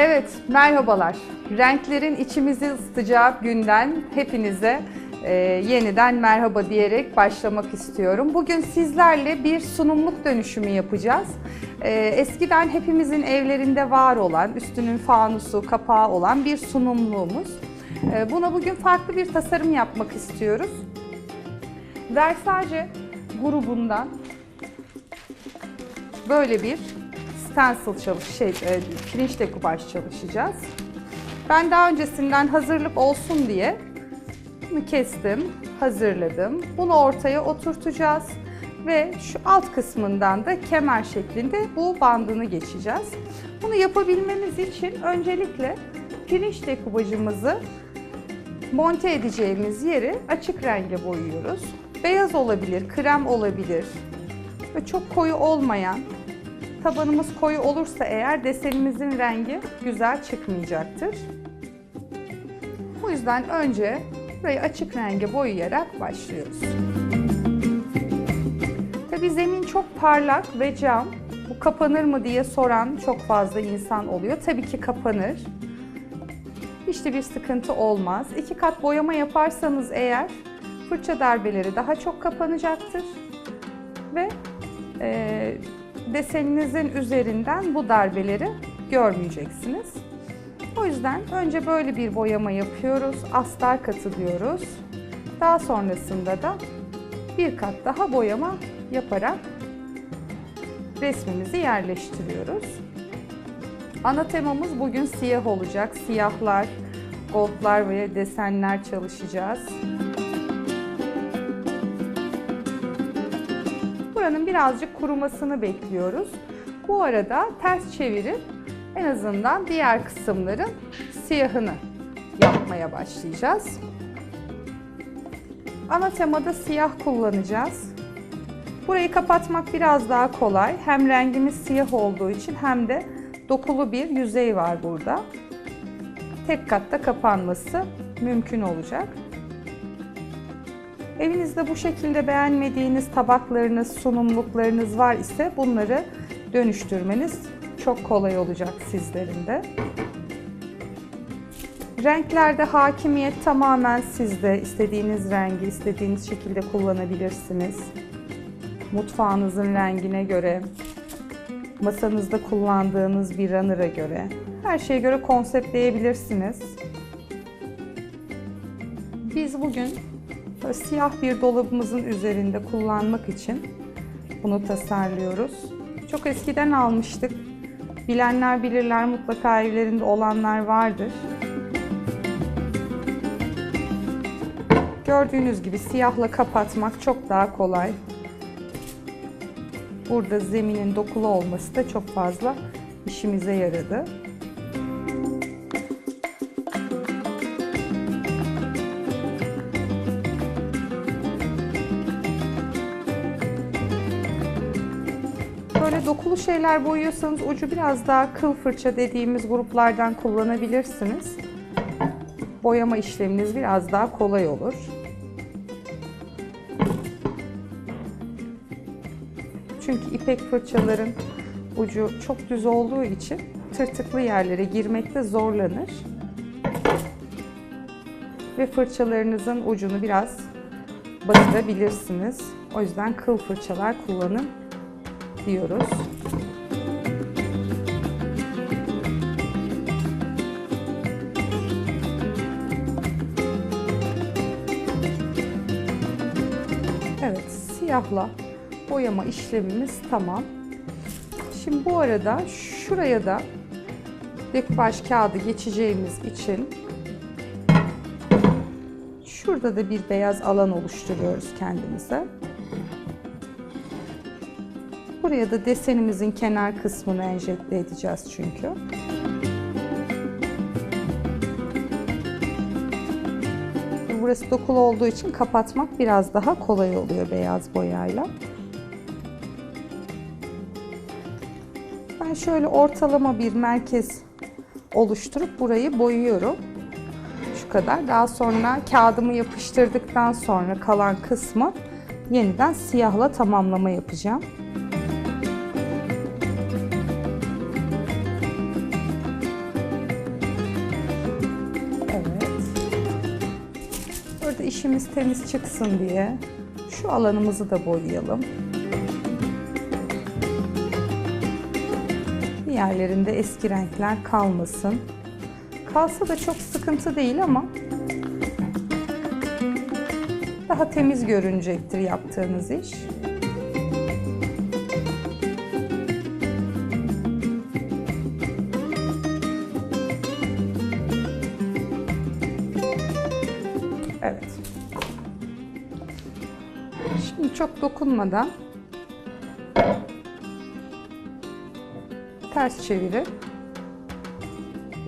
Evet, merhabalar. Renklerin içimizi ısıtacağı günden hepinize e, yeniden merhaba diyerek başlamak istiyorum. Bugün sizlerle bir sunumluk dönüşümü yapacağız. E, eskiden hepimizin evlerinde var olan, üstünün fanusu, kapağı olan bir sunumluğumuz. E, buna bugün farklı bir tasarım yapmak istiyoruz. Versace grubundan böyle bir stencil çalış şey e, pirinç dekupaj çalışacağız. Ben daha öncesinden hazırlık olsun diye bunu kestim, hazırladım. Bunu ortaya oturtacağız ve şu alt kısmından da kemer şeklinde bu bandını geçeceğiz. Bunu yapabilmemiz için öncelikle pirinç dekupajımızı monte edeceğimiz yeri açık renge boyuyoruz. Beyaz olabilir, krem olabilir ve çok koyu olmayan Tabanımız koyu olursa eğer desenimizin rengi güzel çıkmayacaktır. Bu yüzden önce burayı açık renge boyayarak başlıyoruz. Tabii zemin çok parlak ve cam. Bu kapanır mı diye soran çok fazla insan oluyor. Tabii ki kapanır. Hiçbir bir sıkıntı olmaz. İki kat boyama yaparsanız eğer fırça darbeleri daha çok kapanacaktır. Ve e, deseninizin üzerinden bu darbeleri görmeyeceksiniz. O yüzden önce böyle bir boyama yapıyoruz. Astar katılıyoruz. Daha sonrasında da bir kat daha boyama yaparak resmimizi yerleştiriyoruz. Ana temamız bugün siyah olacak. Siyahlar, goldlar ve desenler çalışacağız. Buranın birazcık kurumasını bekliyoruz. Bu arada ters çevirip en azından diğer kısımların siyahını yapmaya başlayacağız. Ana temada siyah kullanacağız. Burayı kapatmak biraz daha kolay. Hem rengimiz siyah olduğu için hem de dokulu bir yüzey var burada. Tek katta kapanması mümkün olacak. Evinizde bu şekilde beğenmediğiniz tabaklarınız, sunumluklarınız var ise bunları dönüştürmeniz çok kolay olacak sizlerin de. Renklerde hakimiyet tamamen sizde. İstediğiniz rengi istediğiniz şekilde kullanabilirsiniz. Mutfağınızın rengine göre, masanızda kullandığınız bir runner'a göre, her şeye göre konseptleyebilirsiniz. Biz bugün Böyle siyah bir dolabımızın üzerinde kullanmak için bunu tasarlıyoruz. Çok eskiden almıştık. Bilenler bilirler mutlaka evlerinde olanlar vardır. Gördüğünüz gibi siyahla kapatmak çok daha kolay. Burada zeminin dokulu olması da çok fazla işimize yaradı. Şeyler boyuyorsanız ucu biraz daha kıl fırça dediğimiz gruplardan kullanabilirsiniz. Boyama işleminiz biraz daha kolay olur. Çünkü ipek fırçaların ucu çok düz olduğu için tırtıklı yerlere girmekte zorlanır. Ve fırçalarınızın ucunu biraz batırabilirsiniz. O yüzden kıl fırçalar kullanın diyoruz. Siyahla boyama işlemimiz tamam. Şimdi bu arada şuraya da dekupaj kağıdı geçeceğimiz için şurada da bir beyaz alan oluşturuyoruz kendimize. Buraya da desenimizin kenar kısmını enjekte edeceğiz çünkü. Burası dokulu olduğu için kapatmak biraz daha kolay oluyor beyaz boyayla. Ben şöyle ortalama bir merkez oluşturup burayı boyuyorum. Şu kadar. Daha sonra kağıdımı yapıştırdıktan sonra kalan kısmı yeniden siyahla tamamlama yapacağım. İşimiz temiz çıksın diye şu alanımızı da boyayalım. Bir yerlerinde eski renkler kalmasın. Kalsa da çok sıkıntı değil ama daha temiz görünecektir yaptığınız iş. Evet. Çok dokunmadan ters çevirip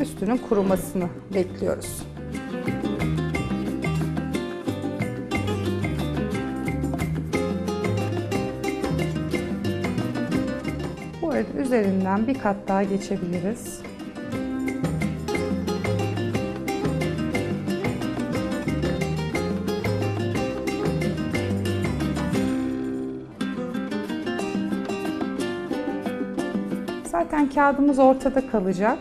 üstünün kurumasını bekliyoruz. Bu arada üzerinden bir kat daha geçebiliriz. Kağıdımız ortada kalacak.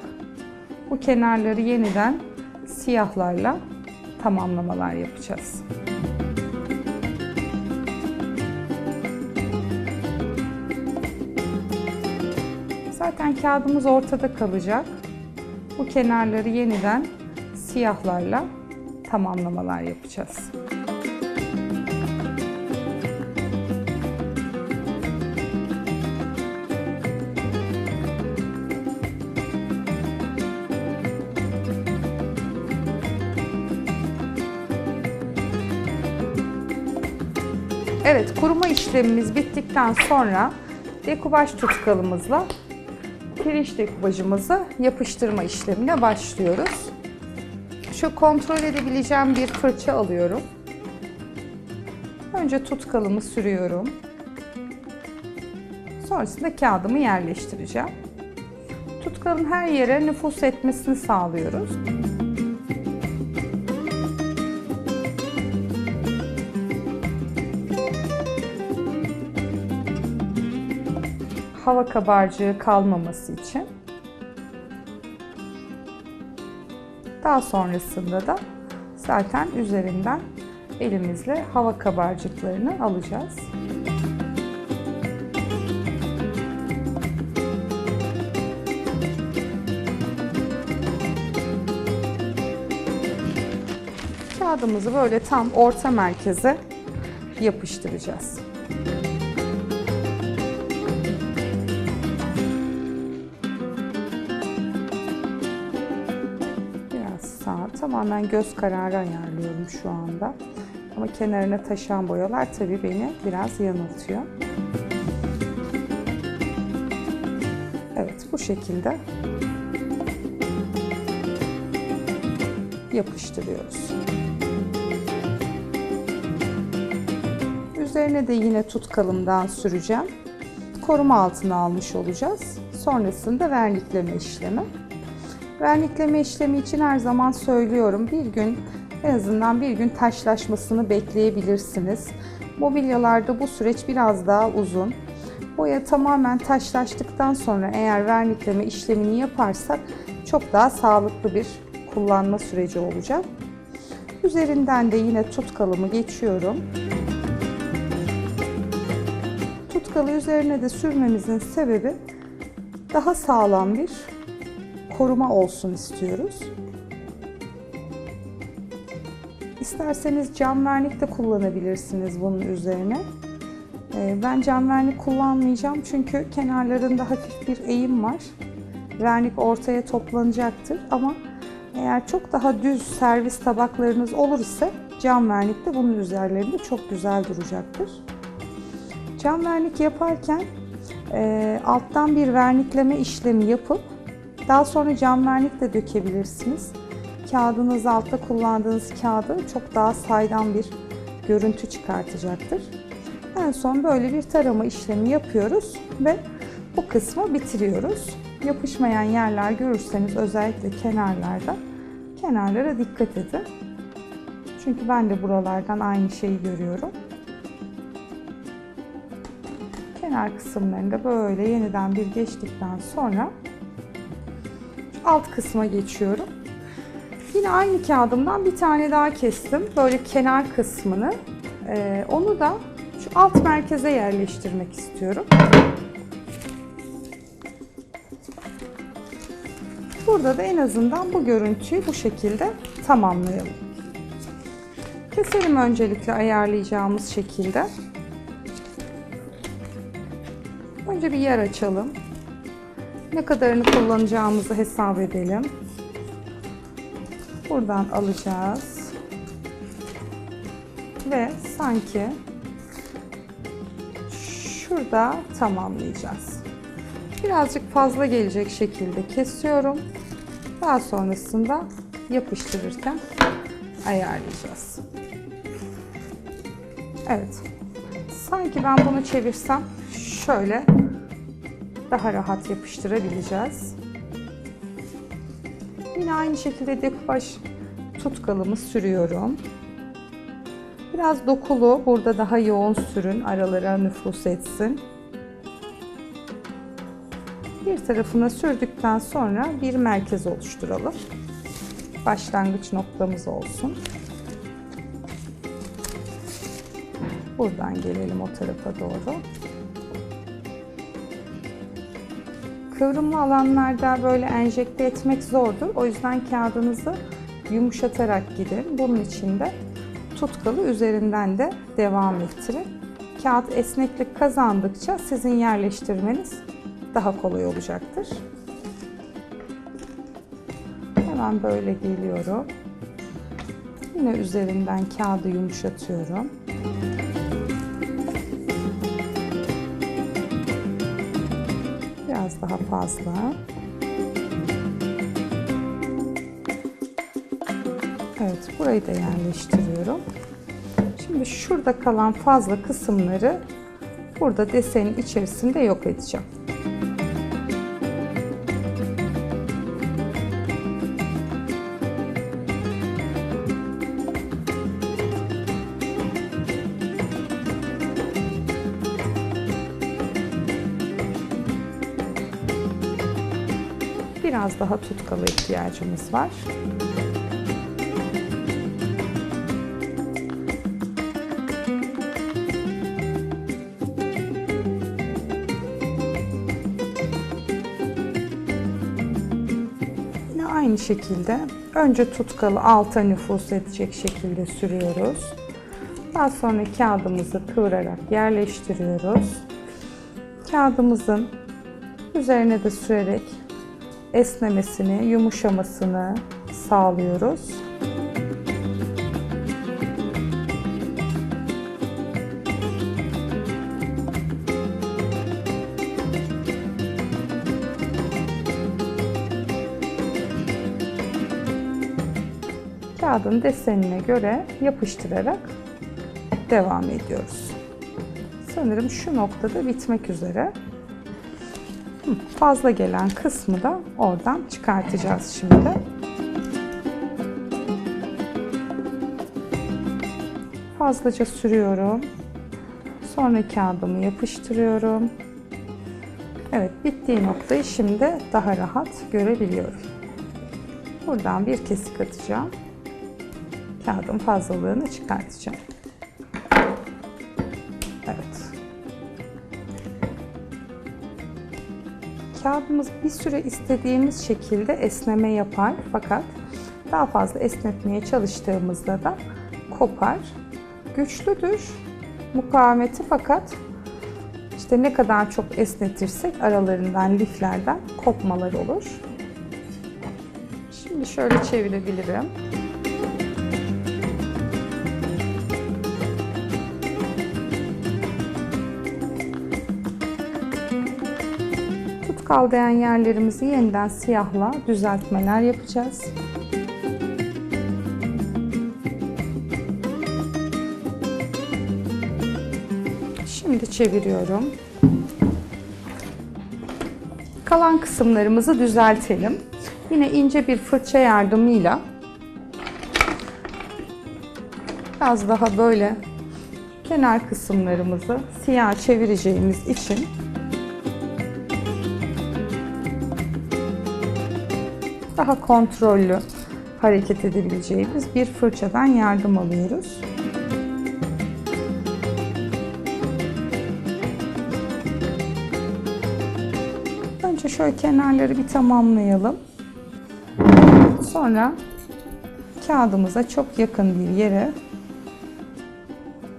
Bu kenarları yeniden siyahlarla tamamlamalar yapacağız. Zaten kağıdımız ortada kalacak. Bu kenarları yeniden siyahlarla tamamlamalar yapacağız. Evet, kuruma işlemimiz bittikten sonra dekubaj tutkalımızla pirinç dekubajımızı yapıştırma işlemine başlıyoruz. Şu kontrol edebileceğim bir fırça alıyorum. Önce tutkalımı sürüyorum. Sonrasında kağıdımı yerleştireceğim. Tutkalın her yere nüfus etmesini sağlıyoruz. Hava kabarcığı kalmaması için. Daha sonrasında da zaten üzerinden elimizle hava kabarcıklarını alacağız. Kağıdımızı böyle tam orta merkeze yapıştıracağız. Tamamen göz kararı ayarlıyorum şu anda. Ama kenarına taşan boyalar tabii beni biraz yanıltıyor. Evet, bu şekilde yapıştırıyoruz. Üzerine de yine tutkalımdan süreceğim. Koruma altına almış olacağız. Sonrasında vernikleme işlemi. Vernikleme işlemi için her zaman söylüyorum. Bir gün en azından bir gün taşlaşmasını bekleyebilirsiniz. Mobilyalarda bu süreç biraz daha uzun. Boya tamamen taşlaştıktan sonra eğer vernikleme işlemini yaparsak çok daha sağlıklı bir kullanma süreci olacak. Üzerinden de yine tutkalımı geçiyorum. Tutkalı üzerine de sürmemizin sebebi daha sağlam bir koruma olsun istiyoruz. İsterseniz cam vernik de kullanabilirsiniz bunun üzerine. Ee, Ben cam vernik kullanmayacağım çünkü kenarlarında hafif bir eğim var. Vernik ortaya toplanacaktır ama eğer çok daha düz servis tabaklarınız olur ise cam vernik de bunun üzerlerinde çok güzel duracaktır. Cam vernik yaparken e, alttan bir vernikleme işlemi yapıp daha sonra cam vernik de dökebilirsiniz. Kağıdınız altta kullandığınız kağıdı çok daha saydam bir görüntü çıkartacaktır. En son böyle bir tarama işlemi yapıyoruz ve bu kısmı bitiriyoruz. Yapışmayan yerler görürseniz özellikle kenarlarda kenarlara dikkat edin. Çünkü ben de buralardan aynı şeyi görüyorum. Kenar kısımlarında böyle yeniden bir geçtikten sonra alt kısma geçiyorum. Yine aynı kağıdımdan bir tane daha kestim. Böyle kenar kısmını. Ee, onu da şu alt merkeze yerleştirmek istiyorum. Burada da en azından bu görüntüyü bu şekilde tamamlayalım. Keselim öncelikle ayarlayacağımız şekilde. Önce bir yer açalım. Ne kadarını kullanacağımızı hesap edelim. Buradan alacağız. Ve sanki şurada tamamlayacağız. Birazcık fazla gelecek şekilde kesiyorum. Daha sonrasında yapıştırırken ayarlayacağız. Evet. Sanki ben bunu çevirsem şöyle daha rahat yapıştırabileceğiz. Yine aynı şekilde dekupaj tutkalımı sürüyorum. Biraz dokulu, burada daha yoğun sürün, aralara nüfus etsin. Bir tarafına sürdükten sonra bir merkez oluşturalım. Başlangıç noktamız olsun. Buradan gelelim o tarafa doğru. Kıvrımlı alanlarda böyle enjekte etmek zordur. O yüzden kağıdınızı yumuşatarak gidin. Bunun için de tutkalı üzerinden de devam ettirin. Kağıt esneklik kazandıkça sizin yerleştirmeniz daha kolay olacaktır. Hemen böyle geliyorum. Yine üzerinden kağıdı yumuşatıyorum. Biraz daha fazla. Evet, burayı da yerleştiriyorum. Şimdi şurada kalan fazla kısımları burada desenin içerisinde yok edeceğim. Daha tutkalı ihtiyacımız var. Yine aynı şekilde önce tutkalı alta nüfus edecek şekilde sürüyoruz. Daha sonra kağıdımızı kıvırarak yerleştiriyoruz. Kağıdımızın üzerine de sürerek esnemesini, yumuşamasını sağlıyoruz. Kağıdın desenine göre yapıştırarak devam ediyoruz. Sanırım şu noktada bitmek üzere. Fazla gelen kısmı da oradan çıkartacağız şimdi. Fazlaca sürüyorum. Sonra kağıdımı yapıştırıyorum. Evet, bittiği noktayı şimdi daha rahat görebiliyorum. Buradan bir kesik atacağım. Kağıdın fazlalığını çıkartacağım. Kağıdımız bir süre istediğimiz şekilde esneme yapar fakat daha fazla esnetmeye çalıştığımızda da kopar. Güçlüdür mukavemeti fakat işte ne kadar çok esnetirsek aralarından liflerden kopmalar olur. Şimdi şöyle çevirebilirim. Değen yerlerimizi yeniden siyahla düzeltmeler yapacağız. Şimdi çeviriyorum. Kalan kısımlarımızı düzeltelim. Yine ince bir fırça yardımıyla biraz daha böyle kenar kısımlarımızı siyah çevireceğimiz için daha kontrollü hareket edebileceğimiz bir fırçadan yardım alıyoruz. Önce şöyle kenarları bir tamamlayalım. Sonra kağıdımıza çok yakın bir yere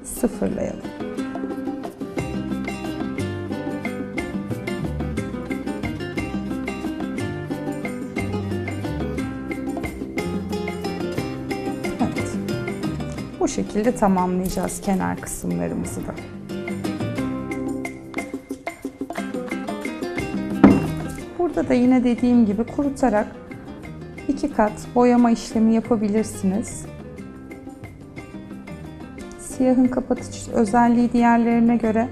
sıfırlayalım. Şekilde tamamlayacağız kenar kısımlarımızı da. Burada da yine dediğim gibi kurutarak iki kat boyama işlemi yapabilirsiniz. Siyahın kapatıcı özelliği diğerlerine göre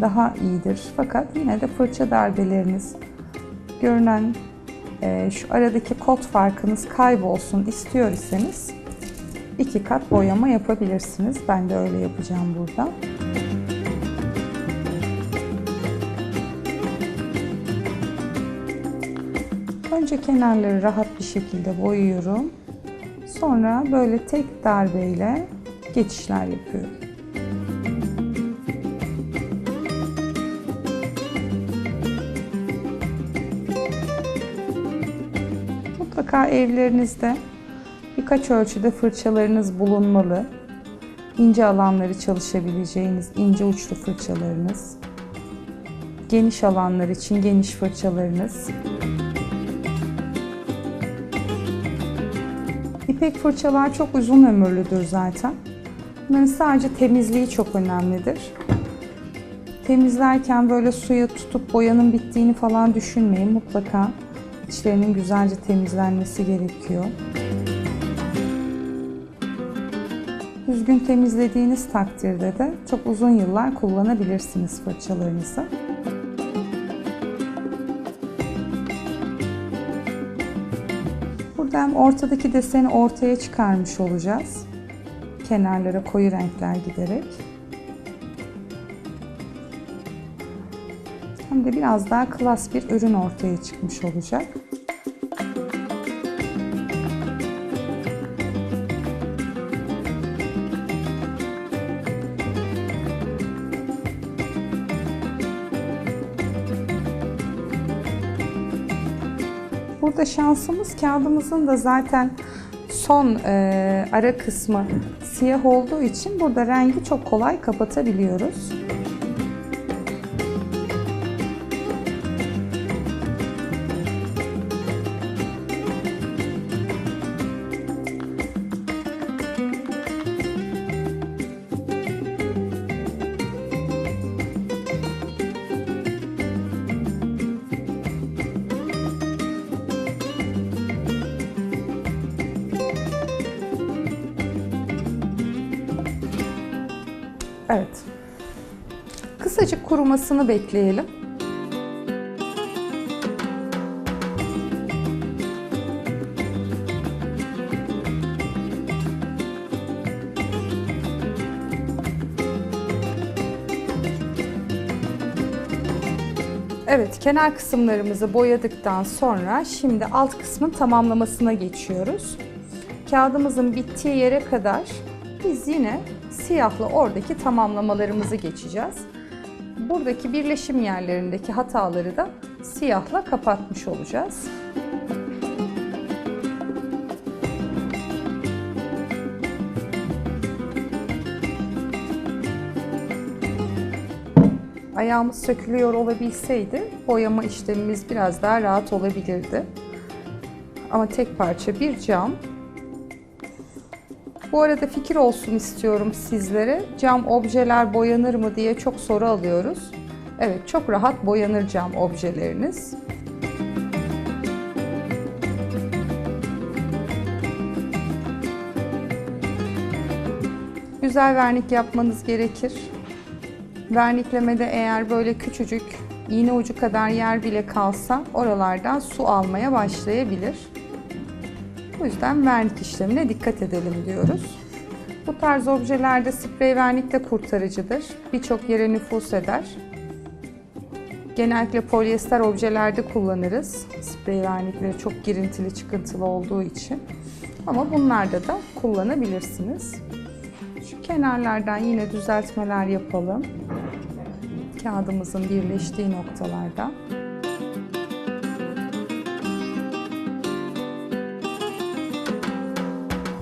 daha iyidir. Fakat yine de fırça darbeleriniz görünen e, şu aradaki kot farkınız kaybolsun istiyor iseniz iki kat boyama yapabilirsiniz. Ben de öyle yapacağım burada. Önce kenarları rahat bir şekilde boyuyorum. Sonra böyle tek darbeyle geçişler yapıyorum. Mutlaka evlerinizde birkaç ölçüde fırçalarınız bulunmalı. İnce alanları çalışabileceğiniz ince uçlu fırçalarınız. Geniş alanlar için geniş fırçalarınız. İpek fırçalar çok uzun ömürlüdür zaten. Bunların sadece temizliği çok önemlidir. Temizlerken böyle suya tutup boyanın bittiğini falan düşünmeyin. Mutlaka içlerinin güzelce temizlenmesi gerekiyor. Düzgün temizlediğiniz takdirde de çok uzun yıllar kullanabilirsiniz fırçalarınızı. Burada hem ortadaki deseni ortaya çıkarmış olacağız. Kenarlara koyu renkler giderek. Hem de biraz daha klas bir ürün ortaya çıkmış olacak. Burada şansımız kağıdımızın da zaten son e, ara kısmı siyah olduğu için burada rengi çok kolay kapatabiliyoruz. Evet. Kısacık kurumasını bekleyelim. Evet, kenar kısımlarımızı boyadıktan sonra şimdi alt kısmın tamamlamasına geçiyoruz. Kağıdımızın bittiği yere kadar biz yine siyahla oradaki tamamlamalarımızı geçeceğiz. Buradaki birleşim yerlerindeki hataları da siyahla kapatmış olacağız. Ayağımız sökülüyor olabilseydi boyama işlemimiz biraz daha rahat olabilirdi. Ama tek parça bir cam bu arada fikir olsun istiyorum sizlere. Cam objeler boyanır mı diye çok soru alıyoruz. Evet, çok rahat boyanır cam objeleriniz. Güzel vernik yapmanız gerekir. Verniklemede eğer böyle küçücük iğne ucu kadar yer bile kalsa oralardan su almaya başlayabilir. O yüzden vernik işlemine dikkat edelim diyoruz. Bu tarz objelerde sprey vernik de kurtarıcıdır. Birçok yere nüfus eder. Genellikle polyester objelerde kullanırız. Sprey vernikleri çok girintili çıkıntılı olduğu için. Ama bunlarda da kullanabilirsiniz. Şu kenarlardan yine düzeltmeler yapalım. Kağıdımızın birleştiği noktalarda.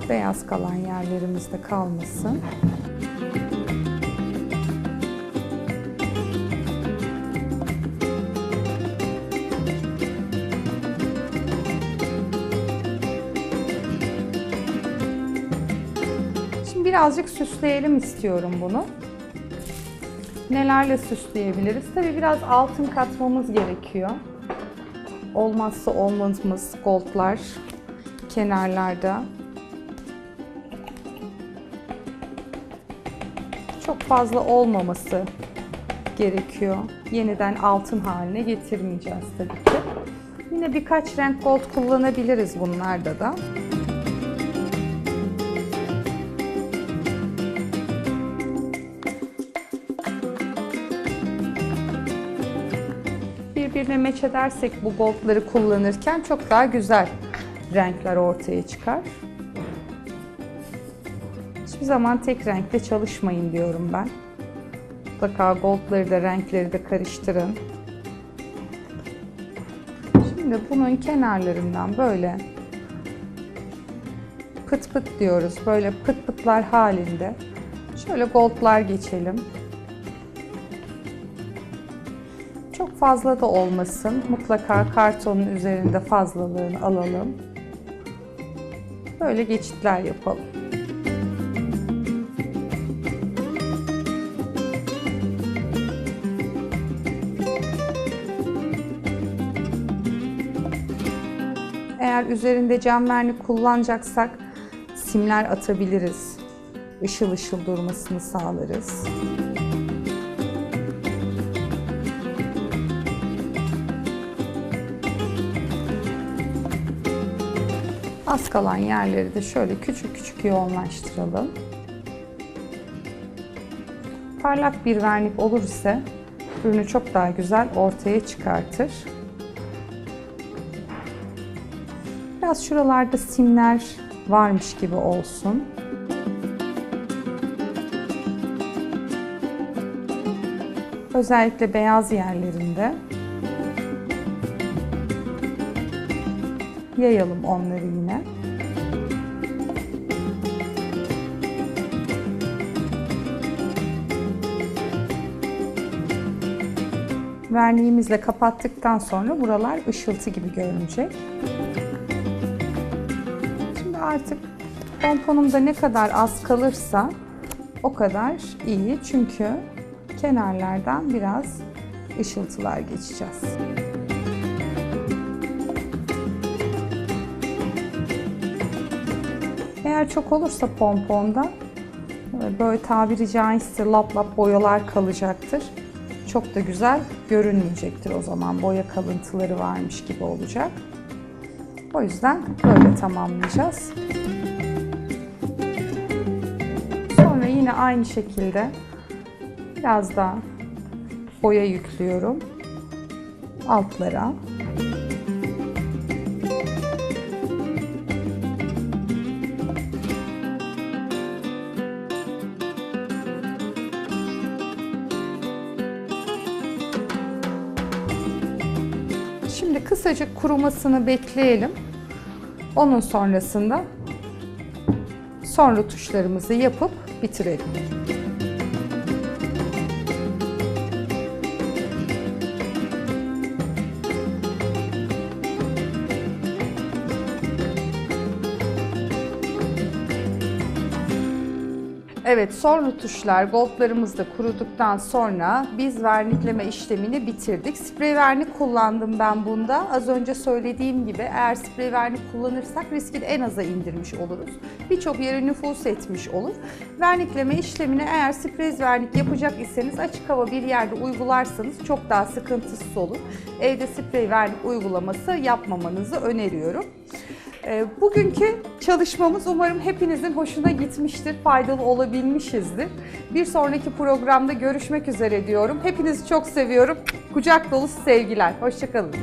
Beyaz kalan yerlerimizde kalmasın. Şimdi birazcık süsleyelim istiyorum bunu. Nelerle süsleyebiliriz? Tabii biraz altın katmamız gerekiyor. Olmazsa olmazımız goldlar kenarlarda. Fazla olmaması gerekiyor. Yeniden altın haline getirmeyeceğiz tabii ki. Yine birkaç renk gold kullanabiliriz bunlarda da. birbirine meç edersek bu goldları kullanırken çok daha güzel renkler ortaya çıkar. Zaman tek renkte çalışmayın diyorum ben. Mutlaka goldları da renkleri de karıştırın. Şimdi bunun kenarlarından böyle pıt pıt diyoruz. Böyle pıt pıtlar halinde. Şöyle goldlar geçelim. Çok fazla da olmasın. Mutlaka kartonun üzerinde fazlalığını alalım. Böyle geçitler yapalım. Üzerinde cam vernik kullanacaksak simler atabiliriz. Işıl ışıl durmasını sağlarız. Az kalan yerleri de şöyle küçük küçük yoğunlaştıralım. Parlak bir vernik olur ise ürünü çok daha güzel ortaya çıkartır. Biraz şuralarda simler varmış gibi olsun. Özellikle beyaz yerlerinde yayalım onları yine. Verniğimizle kapattıktan sonra buralar ışıltı gibi görünecek. Artık pomponumda ne kadar az kalırsa o kadar iyi. Çünkü kenarlardan biraz ışıltılar geçeceğiz. Eğer çok olursa pomponda böyle tabiri caizse lap lap boyalar kalacaktır. Çok da güzel görünmeyecektir o zaman. Boya kalıntıları varmış gibi olacak. O yüzden böyle tamamlayacağız. Sonra yine aynı şekilde biraz daha boya yüklüyorum altlara. Şimdi kısacık kurumasını bekleyelim. Onun sonrasında sonra tuşlarımızı yapıp bitirelim. Evet, son rutuşlar, goldlarımız da kuruduktan sonra biz vernikleme işlemini bitirdik. Sprey vernik kullandım ben bunda. Az önce söylediğim gibi eğer sprey vernik kullanırsak riski en aza indirmiş oluruz. Birçok yere nüfus etmiş olur. Vernikleme işlemini eğer sprey vernik yapacak iseniz açık hava bir yerde uygularsanız çok daha sıkıntısız olur. Evde sprey vernik uygulaması yapmamanızı öneriyorum. Ee, Bugünkü çalışmamız umarım hepinizin hoşuna gitmiştir, faydalı olabilmişizdir. Bir sonraki programda görüşmek üzere diyorum. Hepinizi çok seviyorum. Kucak dolusu sevgiler. Hoşçakalın.